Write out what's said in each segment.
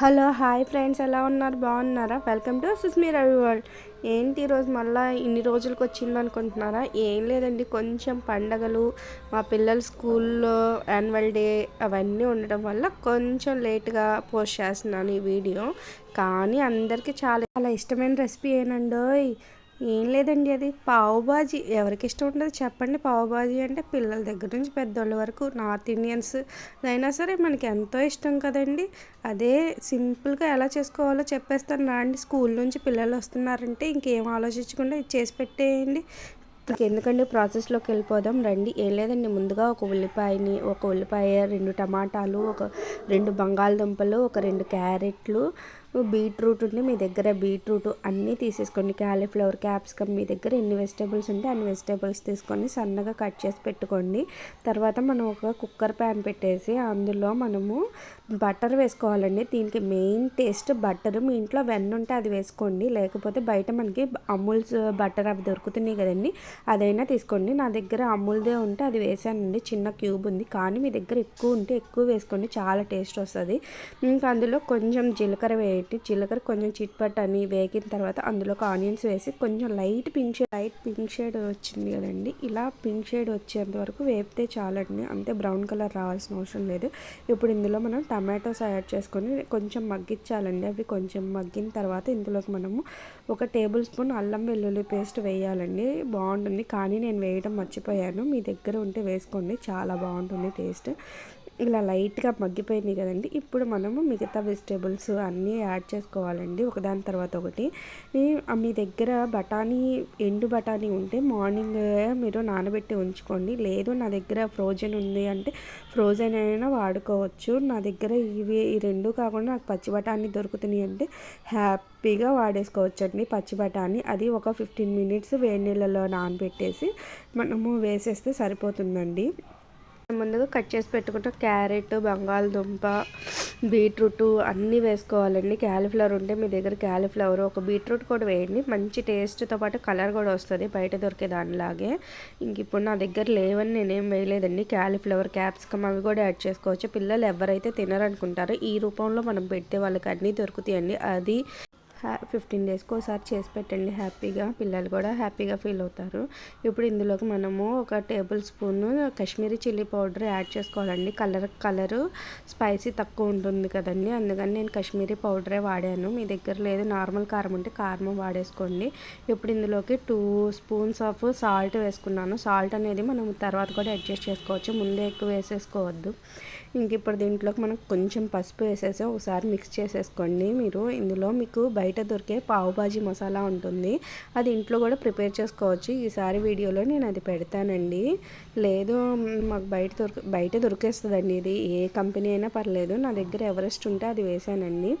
Hello hi friends ఎలా ఉన్నారు? బాగున్నారా? Welcome to Susmi Ravi world. ఏంటి ఈరోజు మళ్ళీ ఇన్ని రోజులకు వచ్చింది అనుకుంటున్నారా? ఏం లేదండి కొంచెం పండగలు మా పిల్లల స్కూల్లో యాన్యువల్ డే అవన్నీ ఉండడం వల్ల కొంచెం లేట్గా పోస్ట్ చేస్తున్నాను ఈ వీడియో. కానీ అందరికీ చాలా చాలా ఇష్టమైన రెసిపీ ఏనండోయ్? ఏం లేదండి అది. పావుబాజీ ఎవరికి ఇష్టం ఉంటుంది చెప్పండి. పావుబాజీ అంటే పిల్లల దగ్గర నుంచి పెద్దోళ్ళ వరకు నార్త్ ఇండియన్స్ అయినా సరే మనకి ఎంతో ఇష్టం కదండి. అదే సింపుల్గా ఎలా చేసుకోవాలో చెప్పేస్తాను రాండి. స్కూల్ నుంచి పిల్లలు వస్తున్నారంటే ఇంకేం ఆలోచించకుండా ఇది చేసి పెట్టేయండి. ఎందుకండి ప్రాసెస్లోకి వెళ్ళిపోదాం? రండి. ఏం లేదండి. ముందుగా ఒక ఉల్లిపాయని ఒక ఉల్లిపాయ రెండు టమాటాలు ఒక రెండు బంగాళదుంపలు ఒక రెండు క్యారెట్లు బీట్రూట్ ఉంటే మీ దగ్గర బీట్రూట్ అన్నీ తీసేసుకోండి. క్యాలీఫ్లవర్ క్యాప్సికమ్ మీ దగ్గర ఎన్ని వెజిటేబుల్స్ ఉంటే అన్ని వెజిటేబుల్స్ తీసుకొని సన్నగా కట్ చేసి పెట్టుకోండి. తర్వాత మనం ఒక కుక్కర్ ప్యాన్ పెట్టేసి అందులో మనము బటర్ వేసుకోవాలండి. దీనికి మెయిన్ టేస్ట్ బటర్. మీ ఇంట్లో వెన్న ఉంటే అది వేసుకోండి. లేకపోతే బయట మనకి అమూల్స్ బటర్ అవి దొరుకుతున్నాయి కదండి. అదైనా తీసుకోండి. నా దగ్గర అమూల్దే ఉంటే అది వేసానండి. చిన్న క్యూబ్ ఉంది. కానీ మీ దగ్గర ఎక్కువ ఉంటే ఎక్కువ వేసుకోండి. చాలా టేస్ట్ వస్తుంది. ఇంకా అందులో కొంచెం జీలకర్ర వేయండి పెట్టి జీలకర్ర కొంచెం చిట్పట్ అని వేగిన తర్వాత అందులోకి ఆనియన్స్ వేసి కొంచెం light pink shade light pink shade వచ్చింది కదండి. ఇలా పింక్ షేడ్ వచ్చేంత వరకు వేపితే చాలండి. అంతే బ్రౌన్ కలర్ రావాల్సిన అవసరం లేదు. ఇప్పుడు ఇందులో మనం టమాటోస్ యాడ్ చేసుకొని కొంచెం మగ్గించాలండి. అవి కొంచెం మగ్గిన తర్వాత ఇందులోకి మనము ఒక టేబుల్ స్పూన్ అల్లం వెల్లుల్లి పేస్ట్ వేయాలండి. బాగుంటుంది. కానీ నేను వేయడం మర్చిపోయాను. మీ దగ్గర ఉంటే వేసుకోండి. చాలా బాగుంటుంది టేస్ట్. ఇలా లైట్గా మగ్గిపోయింది కదండి. ఇప్పుడు మనము మిగతా వెజిటేబుల్స్ అన్నీ యాడ్ చేసుకోవాలండి. ఒకదాని తర్వాత ఒకటి. మీ దగ్గర బఠానీ ఎండు బఠానీ ఉంటే మార్నింగ్ మీరు నానబెట్టి ఉంచుకోండి. లేదు నా దగ్గర ఫ్రోజన్ ఉంది అంటే ఫ్రోజన్ అయినా వాడుకోవచ్చు. నా దగ్గర ఇవి ఈ రెండు కాకుండా నాకు పచ్చి బఠానీ దొరుకుతున్నాయి అంటే హ్యాపీగా వాడేసుకోవచ్చు అండి పచ్చి బఠానీ అది ఒక ఫిఫ్టీన్ మినిట్స్ వేడి నీళ్ళలో నానబెట్టేసి మనము వేసేస్తే సరిపోతుందండి. ముందుగా కట్ చేసి పెట్టుకుంటే క్యారెట్ బంగాళదుంప బీట్రూట్ అన్నీ వేసుకోవాలండి. క్యాలీఫ్లవర్ ఉంటే మీ దగ్గర క్యాలీఫ్లవర్. ఒక బీట్రూట్ కూడా వేయండి. మంచి టేస్ట్తో పాటు కలర్ కూడా వస్తుంది బయట దొరికే దానిలాగే. ఇంక ఇప్పుడు నా దగ్గర లేవని నేనేం వేయలేదండి. క్యాలీఫ్లవర్ క్యాప్సికమ్ అవి కూడా యాడ్ చేసుకోవచ్చు. పిల్లలు ఎవరైతే తినరనుకుంటారో ఈ రూపంలో మనం పెడితే వాళ్ళకి అన్నీ దొరుకుతాయండి. అది ఫిఫ్టీన్ డేస్కి ఒకసారి చేసి పెట్టండి హ్యాపీగా. పిల్లలు కూడా హ్యాపీగా ఫీల్ అవుతారు. ఇప్పుడు ఇందులోకి మనము ఒక tablespoon Kashmiri chilli powder add చేసుకోవాలండి. కలర్ కలరు స్పైసీ తక్కువ ఉంటుంది కదండి. అందుకని నేను కాశ్మీరీ పౌడరే వాడాను. మీ దగ్గర లేదు నార్మల్ కారం ఉంటే కారం వాడేసుకోండి. ఇప్పుడు ఇందులోకి టూ స్పూన్స్ ఆఫ్ సాల్ట్ వేసుకున్నాను. సాల్ట్ అనేది మనం తర్వాత కూడా అడ్జస్ట్ చేసుకోవచ్చు. ముందే ఎక్కువ వేసేసుకోవద్దు. ఇంక ఇప్పుడు దీంట్లోకి మనం కొంచెం పసుపు వేసేసి ఒకసారి మిక్స్ చేసేసుకోండి. మీరు ఇందులో మీకు బయట బయట దొరికే పావుబాజీ మసాలా ఉంటుంది. అది ఇంట్లో కూడా ప్రిపేర్ చేసుకోవచ్చు. ఈసారి వీడియోలో నేను అది పెడతానండి. లేదు మాకు బయట దొరక బయట దొరికేస్తుందండి ఇది. ఏ కంపెనీ అయినా పర్లేదు. నా దగ్గర ఎవరెస్ట్ ఉంటే అది వేసానండి.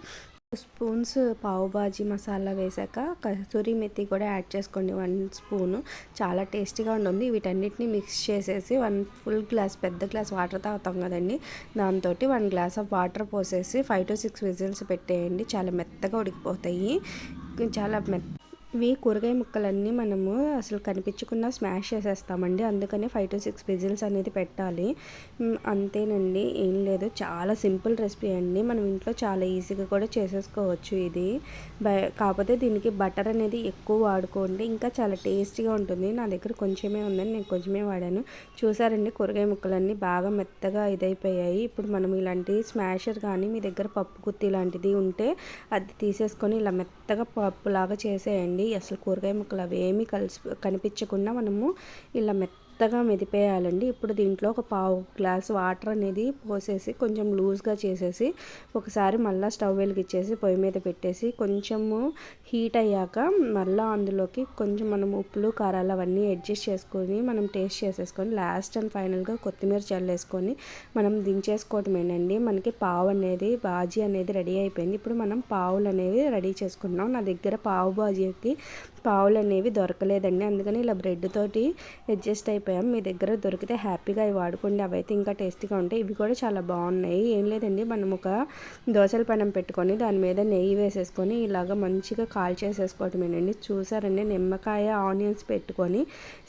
స్పూన్స్ పావు బాజీ మసాలా వేసాక కస్తూరి మెత్తి కూడా యాడ్ చేసుకోండి. One spoon. చాలా టేస్టీగా ఉంటుంది. వీటన్నిటిని మిక్స్ చేసేసి వన్ ఫుల్ గ్లాస్ పెద్ద గ్లాస్ వాటర్ తాగుతాం కదండి. దాంతో వన్ గ్లాస్ ఆఫ్ వాటర్ పోసేసి ఫైవ్ టు సిక్స్ విజిల్స్ పెట్టేయండి. చాలా మెత్తగా ఉడికిపోతాయి. చాలా మెత్త ఇవి కూరగాయ ముక్కలన్నీ మనము అసలు కనిపించకుండా స్మాష్ చేసేస్తామండి. అందుకని ఫైవ్ టు సిక్స్ విజిల్స్ అనేది పెట్టాలి. అంతేనండి. ఏం లేదు. చాలా సింపుల్ రెసిపీ అండి. మనం ఇంట్లో చాలా ఈజీగా కూడా చేసేసుకోవచ్చు ఇది. కాకపోతే దీనికి బటర్ అనేది ఎక్కువ వాడుకోండి. ఇంకా చాలా టేస్టీగా ఉంటుంది. నా దగ్గర కొంచెమే ఉందని నేను కొంచెమే వాడాను. చూసారండి కూరగాయ ముక్కలన్నీ బాగా మెత్తగా ఇదైపోయాయి. ఇప్పుడు మనం ఇలాంటి స్మాషర్ కానీ మీ దగ్గర పప్పు గుత్తి ఇలాంటిది ఉంటే అది తీసేసుకొని ఇలా మెత్తగా పప్పులాగా చేసేయండి. అసలు కూరగాయ ముక్కలు అవి ఏమీ కలిసి కనిపించకుండా మనము ఇలా మెత్త మెత్తగా మెదిపేయాలండి. ఇప్పుడు దీంట్లో ఒక పావు గ్లాస్ వాటర్ అనేది పోసేసి కొంచెం లూజ్గా చేసేసి ఒకసారి మళ్ళీ స్టవ్ వెలిగించేసి పొయ్యి మీద పెట్టేసి కొంచెము హీట్ అయ్యాక మళ్ళీ అందులోకి కొంచెం మనం ఉప్పులు కారాలు అవన్నీ అడ్జస్ట్ చేసుకొని మనం టేస్ట్ చేసేసుకొని లాస్ట్ అండ్ ఫైనల్గా కొత్తిమీర చల్లేసుకొని మనం దించేసుకోవటమేనండి. మనకి పావు అనేది బాజీ అనేది రెడీ అయిపోయింది. ఇప్పుడు మనం పావులు అనేవి రెడీ చేసుకున్నాం నా దగ్గర పావు బాజీకి పావులు అనేవి దొరకలేదండి. అందుకని ఇలా బ్రెడ్ తోటి అడ్జస్ట్ అయిపోయి అయిపోయాం. మీ దగ్గర దొరికితే హ్యాపీగా అవి వాడుకోండి. అవైతే ఇంకా టేస్టీగా ఉంటాయి. ఇవి కూడా చాలా బాగున్నాయి. ఏం లేదండి. మనం ఒక దోశల పనం పెట్టుకొని దాని మీద నెయ్యి వేసేసుకొని ఇలాగ మంచిగా కాల్ చేసేసుకోవటమేనండి. చూసారండి? నిమ్మకాయ ఆనియన్స్ పెట్టుకొని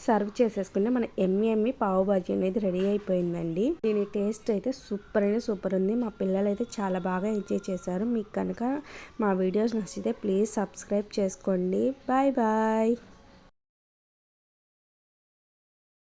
సర్వ్ చేసేసుకుంటే మన ఎమ్మి ఎమ్మి పావు భాజీ అనేది రెడీ అయిపోయిందండి. దీని టేస్ట్ అయితే సూపర్ అయినా సూపర్ ఉంది. మా పిల్లలు అయితే చాలా బాగా ఎంజాయ్ చేశారు. మీకు కనుక మా వీడియోస్ నచ్చితే ప్లీజ్ సబ్స్క్రైబ్ చేసుకోండి. Bye bye.